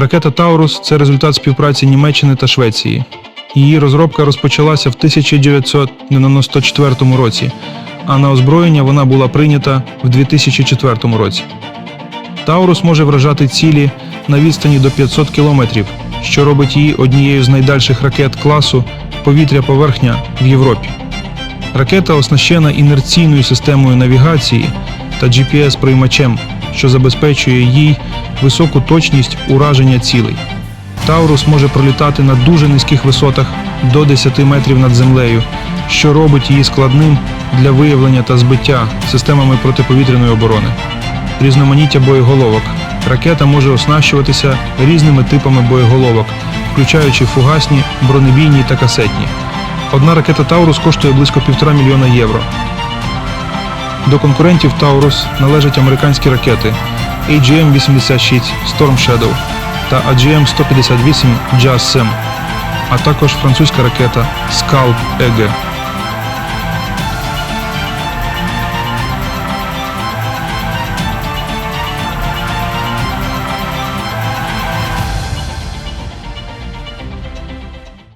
Ракета Таурус це результат співпраці Німеччини та Швеції. Її розробка розпочалася в 1994 році, а на озброєння вона була прийнята в 2004 році. Таурус може вражати цілі на відстані до 500 кілометрів, що робить її однією з найдальших ракет класу повітря-поверхня в Європі. Ракета оснащена інерційною системою навігації та GPS-приймачем, що забезпечує їй високу точність ураження цілей. Таурус може пролітати на дуже низьких висотах до 10 метрів над землею, що робить її складним для виявлення та збиття системами протиповітряної оборони. Різноманіття боєголовок. Ракета може оснащуватися різними типами боєголовок, включаючи фугасні, бронебійні та касетні. Одна ракета Таурус коштує близько півтора мільйона євро. До конкурентів Таурус належать американські ракети AGM-86 Storm Shadow та AGM-158 JAS-7, а також французька ракета Scalp EG.